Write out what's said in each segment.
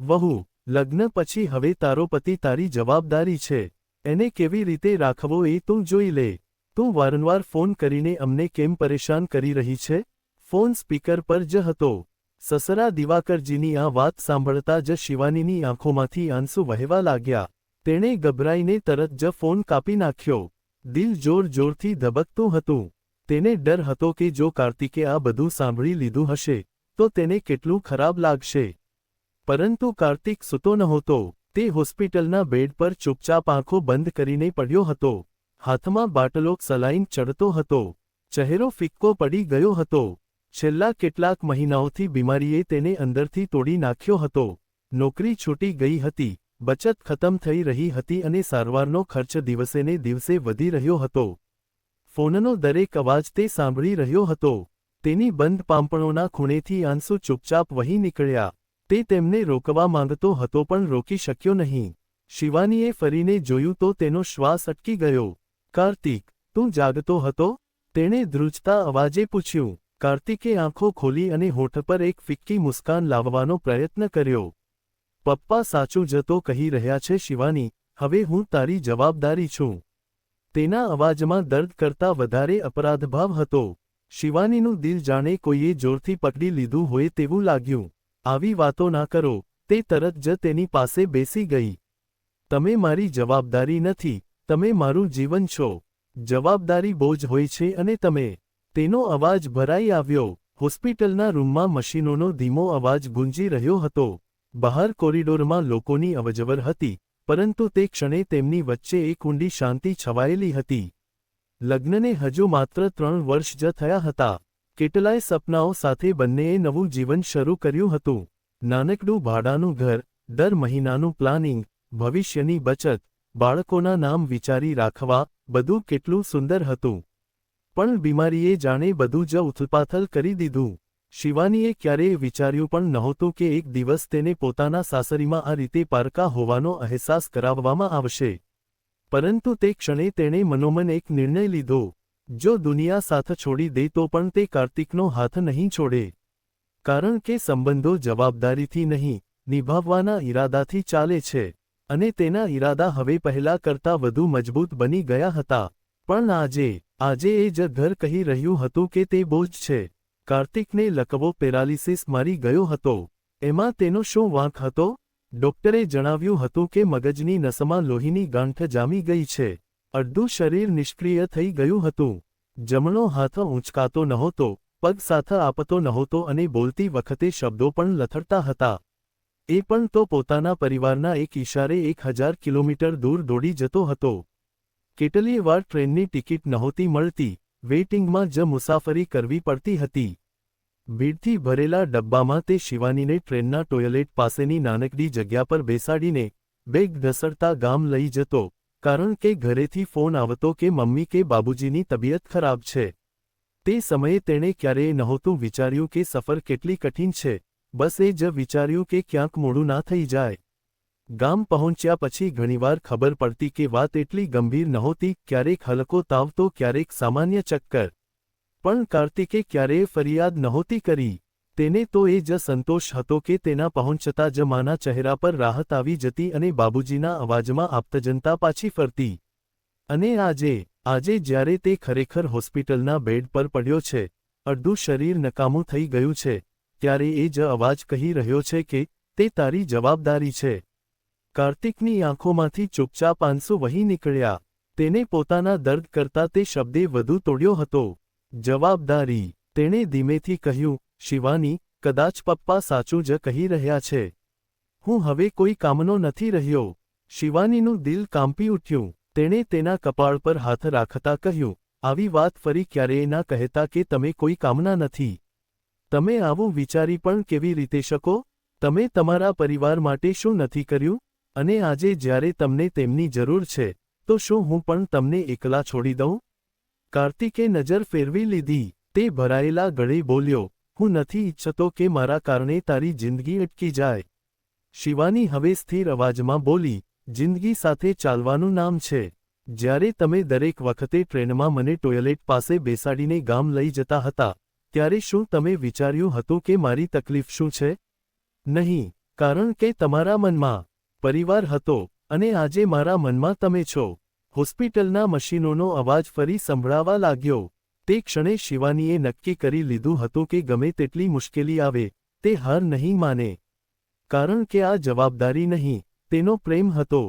વહુ, લગ્ન પછી હવે તારો પતિ તારી જવાબદારી છે. એને કેવી રીતે રાખવો એ તું જોઈ લે. તું વારંવાર ફોન કરીને અમને કેમ પરેશાન કરી રહી છે? ફોન સ્પીકર પર જ હતો. સસરા દિવાકરજીની આ વાત સાંભળતા જ શિવાનીની આંખોમાંથી આંસુ વહેવા લાગ્યા. તેણે ગભરાઈને તરત જ ફોન કાપી નાખ્યો. દિલ જોર જોરથી ધબકતું હતું. તેને ડર હતો કે જો કાર્તિકે આ બધું સાંભળી લીધું હશે, તો તેને કેટલું ખરાબ લાગશે. પરંતુ કાર્તિક સૂતો નહોતો. તે હોસ્પિટલના બેડ પર ચૂપચાપ આંખો બંધ કરીને પડ્યો હતો. હાથમાં બાટલોક સલાઈન ચડતો હતો. ચહેરો ફિક્કો પડી ગયો હતો. છેલ્લા કેટલાક મહિનાઓથી બીમારીએ તેને અંદરથી તોડી નાખ્યો હતો. નોકરી છૂટી ગઈ હતી. બચત ખતમ થઈ રહી હતી અને સારવારનો ખર્ચ દિવસેને દિવસે વધી રહ્યો હતો. ફોનનો દરેક અવાજ તે સાંભળી રહ્યો હતો. તેની બંધ પાંપણોના ખૂણેથી આંસુ ચૂપચાપ વહી નીકળ્યા. તે તેમને રોકવા માંગતો હતો પણ રોકી શક્યો નહીં. શિવાનીએ ફરીને જોયું તો તેનો શ્વાસ અટકી ગયો. કાર્તિક, તું જાગતો હતો? તેણે ધ્રુજતા અવાજે પૂછ્યું. કાર્તિકે આંખો ખોલી અને હોઠ પર એક ફિક્કી મુસ્કાન લાવવાનો પ્રયત્ન કર્યો. પપ્પા સાચું જતો કહી રહ્યા છે શિવાની, હવે હું તારી જવાબદારી છું. તેના અવાજમાં દર્દ કરતા વધારે અપરાધભાવ હતો. શિવાનીનું દિલ જાણે કોઈએ જોરથી પકડી લીધું હોય તેવું લાગ્યું. આવી વાતો ના કરો, તે તરત જ તેની પાસે બેસી ગઈ. તમે મારી જવાબદારી નથી, તમે મારું જીવન છો. જવાબદારી બોજ હોય છે અને તમે. તેનો અવાજ ભરાઈ આવ્યો. હોસ્પિટલના રૂમમાં મશીનોનો ધીમો અવાજ ગુંજી રહ્યો હતો. બહાર કોરિડોરમાં લોકોની અવજવર હતી, પરંતુ તે ક્ષણે તેમની વચ્ચે એક ઊંડી શાંતિ છવાયેલી હતી. લગ્નને હજુ માત્ર ત્રણ વર્ષ જ થયા હતા. કેટલાય સપનાઓ સાથે બંનેએ નવું જીવન શરૂ કર્યું હતું. નાનકડું ભાડાનું ઘર, દર મહિનાનું પ્લાનિંગ, ભવિષ્યની બચત, બાળકોના નામ વિચારી રાખવા, બધું કેટલું સુંદર હતું. પણ બીમારીએ જાણે બધું જ ઉથલપાથલ કરી દીધું. શિવાનીએ ક્યારેય વિચાર્યું પણ નહોતું કે એક દિવસ તેને પોતાના સાસરીમાં આ રીતે પારકા હોવાનો અહેસાસ કરાવવામાં આવશે. પરંતુ તે ક્ષણે તેણે મનોમન એક નિર્ણય લીધો. જો દુનિયા સાથ છોડી દે તો પણ તે કાર્તિકનો હાથ નહીં છોડે. કારણ કે સંબંધો જવાબદારીથી નહીં, નિભાવવાના ઈરાદાથી ચાલે છે. અને તેના ઈરાદા હવે પહેલા કરતા વધુ મજબૂત બની ગયા હતા. પણ આજે આજે એ જ ઘર કહી રહ્યું હતું કે તે બોજ છે. કાર્તિકને લકવો પેરાલિસિસ મારી ગયો હતો. એમાં તેનો શું વાંક હતો? ડોક્ટરે જણાવ્યું હતું કે મગજની નસમાં લોહીની ગાંઠ જામી ગઈ છે. અડધું શરીર નિષ્ક્રિય થઈ ગયું હતું. જમણો હાથ ઊંચકાતો નહોતો, પગ સાથે આપતો નહોતો અને બોલતી વખતે શબ્દો પણ લથડતા હતા. એ પણ તો પોતાના પરિવારના એક ઇશારે એક હજાર કિલોમીટર દૂર દોડી જતો હતો. કેટલીય વાર ટ્રેનની ટિકિટ નહોતી મળતી, વેઇટિંગમાં જ મુસાફરી કરવી પડતી હતી. ભીડથી ભરેલા ડબ્બામાં તે શિવાનીને ટ્રેનના ટોયલેટ પાસેની નાનકડી જગ્યા પર બેસાડીને બેગ ઘસડતા ગામ લઈ જતો. કારણ કે ઘરેથી ફોન આવતો કે મમ્મી કે બાબુજીની તબિયત ખરાબ છે. તે સમયે તેણે ક્યારેય નહોતું વિચાર્યું કે સફર કેટલી કઠિન છે. બસ એ જ વિચાર્યું કે ક્યાંક મોડું ના થઈ જાય. ગામ પહોંચ્યા પછી ઘણીવાર ખબર પડતી કે વાત એટલી ગંભીર નહોતી, ક્યારેક હલકો તાવ તો ક્યારેક સામાન્ય ચક્કર. પણ કાર્તિકે ક્યારેય ફરિયાદ નહોતી કરી. તેને તો એ જ સંતોષ હતો કે તેના પહોંચતા જ માના ચહેરા પર રાહત આવી જતી અને બાબુજીના અવાજમાં આપતજનતા પાછી ફરતી. અને આજે આજે જ્યારે તે ખરેખર હોસ્પિટલના બેડ પર પડ્યો છે, અડધું શરીર નકામું થઈ ગયું છે, ત્યારે એ જ અવાજ કહી રહ્યો છે કે, તે તારી જવાબદારી છે. કાર્તિકની આંખોમાંથી ચૂપચાપ આંસુ વહી નીકળ્યા. તેને પોતાના દર્દ કરતા તે શબ્દે વધુ તોડ્યો હતો. જવાબદારી, તેણે ધીમેથી કહ્યું. શિવાની કદાચ પપ્પા સાચું જ કહી રહ્યા છે. હું હવે કોઈ કામનો નથી રહ્યો. શિવાનીનું દિલ કાંપી ઉઠ્યું. તેણે તેના કપાળ પર હાથ રાખતા કહ્યું, આવી વાત ફરી ક્યારેય ના કહેતા કે તમે કોઈ કામના નથી. તમે આવું વિચારી પણ કેવી રીતે શકો? તમે તમારા પરિવાર માટે શું નથી કર્યું? અને આજે જ્યારે તમને તેમની જરૂર છે, તો શું હું પણ તમને એકલા છોડી દઉં? કાર્તિકે નજર ફેરવી લીધી. તે ભરાયેલા ગળે બોલ્યો હું નથી ઈચ્છતો કે મારા કારણે તારી જિંદગી અટકી જાય. શિવાની હવે સ્થિર અવાજમાં બોલી, જિંદગી સાથે ચાલવાનું નામ છે. જ્યારે તમે દરેક વખતે ટ્રેનમાં મને ટોયલેટ પાસે બેસાડીને ગામ લઈ જતા હતા, ત્યારે શું તમે વિચાર્યું હતું કે મારી તકલીફ શું છે? નહીં, કારણ કે તમારા મનમાં પરિવાર હતો અને આજે મારા મનમાં તમે છો. હોસ્પિટલના મશીનોનો અવાજ ફરી સંભળાવા લાગ્યો. તે ક્ષણે શિવાનીએ નક્કી કરી લીધું હતું કે ગમે તેટલી મુશ્કેલી આવે, તે હાર નહીં માને. કારણ કે આ જવાબદારી નહીં, તેનો પ્રેમ હતો.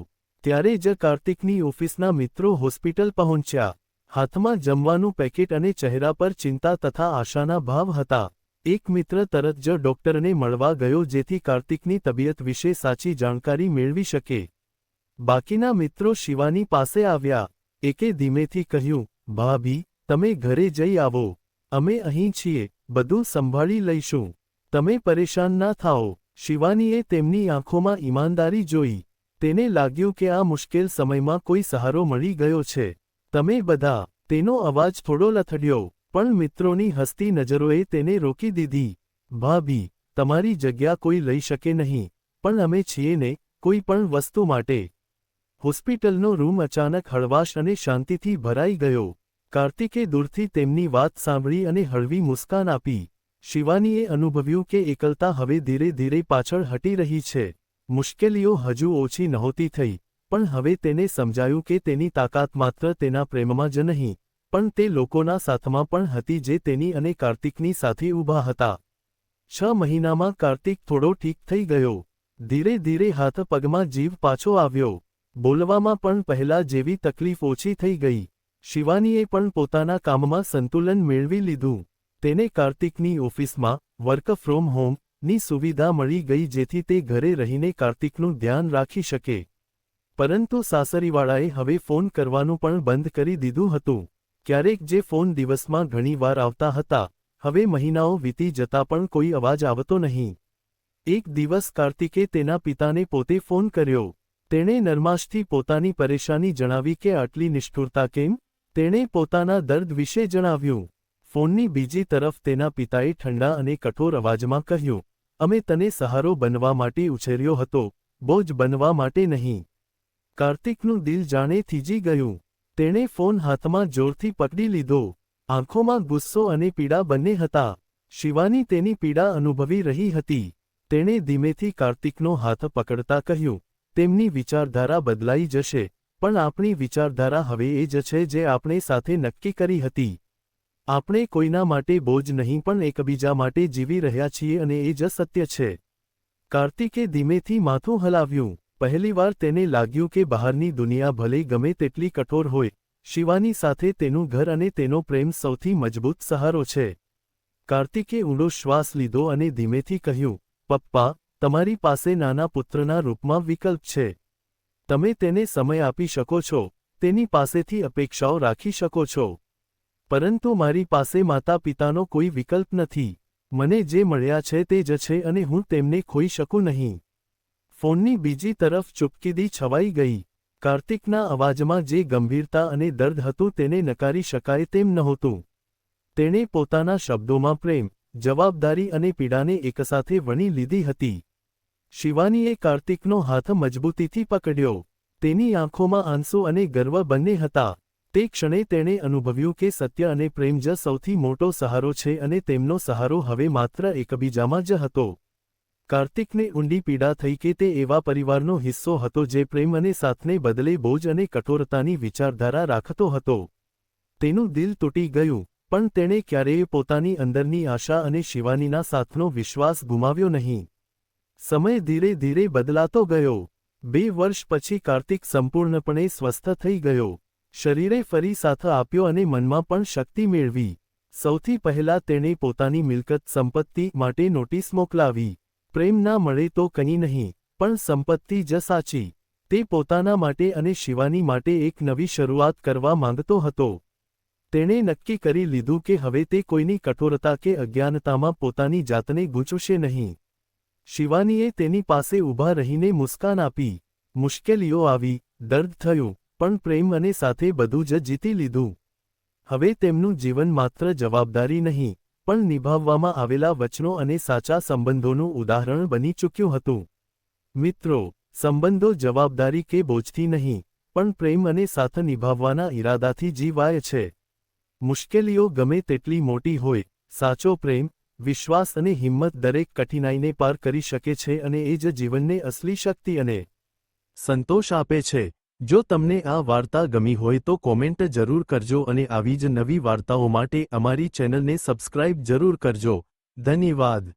ત્યારે જ કાર્તિકની ઓફિસના મિત્રો હોસ્પિટલ પહોંચ્યા. હાથમાં જમવાનું પેકેટ અને ચહેરા પર ચિંતા તથા આશાના ભાવ હતા. એક મિત્ર તરત જ ડોક્ટરને મળવા ગયો જેથી કાર્તિકની તબિયત વિશે સાચી જાણકારી મેળવી શકે. બાકીના મિત્રો શિવાની પાસે આવ્યા. એકે ધીમેથી કહ્યું, ભાભી તમે ઘરે જઈ આવો. અમે અહીં છીએ, બધું સંભાળી લઈશું. તમે પરેશાન ના થાઓ. શિવાનીએ તેમની આંખોમાં ઈમાનદારી જોઈ. તેને લાગ્યું કે આ મુશ્કેલ સમયમાં કોઈ સહારો મળી ગયો છે. તમે બધા, તેનો અવાજ થોડો લથડ્યો, પણ મિત્રોની હસતી નજરોએ તેને રોકી દીધી. ભાભી, તમારી જગ્યા કોઈ લઈ શકે નહીં, પણ અમે છીએ ને, કોઈ પણ વસ્તુ માટે. હોસ્પિટલનો રૂમ અચાનક હળવાશ અને શાંતિથી ભરાઈ ગયો. કાર્તિકે દૂરથી તેમની વાત સાંભળી અને હળવી મુસ્કાન આપી. શિવાનીએ અનુભવ્યું કે એકલતા હવે ધીરે ધીરે પાછળ હટી રહી છે. મુશ્કેલીઓ હજુ ઓછી નહોતી થઈ, પણ હવે તેને સમજાયું કે તેની તાકાત માત્ર તેના પ્રેમમાં જ નહીં, પણ તે લોકોના સાથમાં પણ હતી જે તેની અને કાર્તિકની સાથે ઊભા હતા. છ મહિનામાં કાર્તિક થોડો ઠીક થઈ ગયો. ધીરે ધીરે હાથ પગમાં જીવ પાછો આવ્યો. બોલવામાં પણ પહેલા જેવી તકલીફ ઓછી થઈ ગઈ. શિવાનીએ પણ પોતાના કામમાં સંતુલન મેળવી લીધું. તેને કાર્તિકની ઓફિસમાં વર્ક ફ્રોમ હોમની સુવિધા મળી ગઈ જેથી તે ઘરે રહીને કાર્તિકનું ધ્યાન રાખી શકે. પરંતુ સાસરીવાળાએ હવે ફોન કરવાનું પણ બંધ કરી દીધું હતું. ક્યારેક જે ફોન દિવસમાં ઘણીવાર આવતા હતા, હવે મહિનાઓ વીતી જતા પણ કોઈ અવાજ આવતો નહીં. એક દિવસ કાર્તિકે તેના પિતાને પોતે ફોન કર્યો. તેણે નરમાશથી પોતાની પરેશાની જણાવી કે આટલી નિષ્ઠુરતા કેમ? તેણે પોતાના દર્દ વિશે જણાવ્યું. ફોનની બીજી તરફ તેના પિતાએ ઠંડા અને કઠોર અવાજમાં કહ્યું, અમે તને સહારો બનવા માટે ઉછેર્યો હતો, બોજ બનવા માટે નહીં. કાર્તિકનું દિલ જાણે થીજી ગયું. તેણે ફોન હાથમાં જોરથી પકડી લીધો. આંખોમાં ગુસ્સો અને પીડા બંને હતા. શિવાની તેની પીડા અનુભવી રહી હતી. તેણે ધીમેથી કાર્તિકનો હાથ પકડતા કહ્યું, તેમની વિચારધારા બદલાઈ જશે. પણ આપણી વિચારધારા હવે એ જ છે જે આપણે સાથે નક્કી કરી હતી. આપણે કોઈના માટે બોજ નહીં પણ એકબીજા માટે જીવી રહ્યા છીએ અને એ જ સત્ય છે. કાર્તિકે ધીમેથી માથું હલાવ્યું. પહેલીવાર તેને લાગ્યું કે બહારની દુનિયા ભલે ગમે તેટલી કઠોર હોય, શિવાની સાથે તેનું ઘર અને તેનો પ્રેમ સૌથી મજબૂત સહારો છે. કાર્તિકે ઊંડો શ્વાસ લીધો અને ધીમેથી કહ્યું, પપ્પા, તમારી પાસે નાના પુત્રના રૂપમાં વિકલ્પ છે. તમે તેને સમય આપી શકો છો, તેની પાસેથી અપેક્ષાઓ રાખી શકો છો. પરંતુ મારી પાસે માતા પિતાનો કોઈ વિકલ્પ નથી. મને જે મળ્યા છે તે જ છે અને હું તેમને ખોઈ શકું નહીં. ફોનની બીજી તરફ ચૂપકીદી છવાઈ ગઈ. કાર્તિકના અવાજમાં જે ગંભીરતા અને દર્દ હતું તેને નકારી શકાય તેમ નહોતું. તેણે પોતાના શબ્દોમાં પ્રેમ, જવાબદારી અને પીડાને એકસાથે વણી લીધી હતી. શિવાનીએ કાર્તિકનો હાથ મજબૂતીથી પકડ્યો. તેની આંખોમાં આંસુ અને ગર્વ બંને હતા. તે ક્ષણે તેણે અનુભવ્યું કે સત્ય અને પ્રેમ જ સૌથી મોટો સહારો છે અને તેમનો સહારો હવે માત્ર એકબીજામાં જ હતો. કાર્તિકને ઊંડી પીડા થઈ કે તે એવા પરિવારનો હિસ્સો હતો જે પ્રેમ અને સાથને બદલે બોજ અને કઠોરતાની વિચારધારા રાખતો હતો. તેનું દિલ તૂટી ગયું, પણ તેણે ક્યારેય પોતાની અંદરની આશા અને શિવાનીના સાથનો વિશ્વાસ ગુમાવ્યો નહીં. સમય ધીરે ધીરે બદલાતો ગયો. બે વર્ષ પછી કાર્તિક સંપૂર્ણપણે સ્વસ્થ થઈ ગયો. શરીરે ફરી સાથ આપ્યો અને મનમાં પણ શક્તિ મેળવી. સૌથી પહેલા તેણે પોતાની મિલકત સંપત્તિ માટે નોટિસ મોકલાવી. પ્રેમ ના મળે તો કંઈ નહીં, પણ સંપત્તિ જ સાચી. તે પોતાના માટે અને શિવાની માટે એક નવી શરૂઆત કરવા માંગતો હતો. તેણે નક્કી કરી લીધું કે હવે તે કોઈની કઠોરતા કે અજ્ઞાનતામાં પોતાની જાતને ગૂંચવશે નહીં. શિવાનીએ તેની પાસે ઊભા રહીને મુસ્કાન આપી. મુશ્કેલીઓ આવી, દર્દ થયું, પણ પ્રેમ અને સાથે બધું જ જીતી લીધું. હવે તેમનું જીવન માત્ર જવાબદારી નહીં, પણ નિભાવવામાં આવેલા વચનો અને સાચા સંબંધોનું ઉદાહરણ બની ચૂક્યું હતું. મિત્રો, સંબંધો જવાબદારી કે બોજથી નહીં, પણ પ્રેમ અને સાથ નિભાવવાના ઈરાદાથી જીવાય છે. મુશ્કેલીઓ ગમે તેટલી મોટી હોય, સાચો પ્રેમ વિશ્વાસ અને હિંમત દરેક કઠિનાઈને પાર કરી શકે છે અને એ જ જીવનને અસલી શક્તિ અને સંતોષ આપે છે. જો તમને આ વાર્તા ગમી હોય તો કોમેન્ટ જરૂર કરજો અને આવી જ નવી વાર્તાઓ માટે અમારી ચેનલને સબસ્ક્રાઇબ જરૂર કરજો. ધન્યવાદ.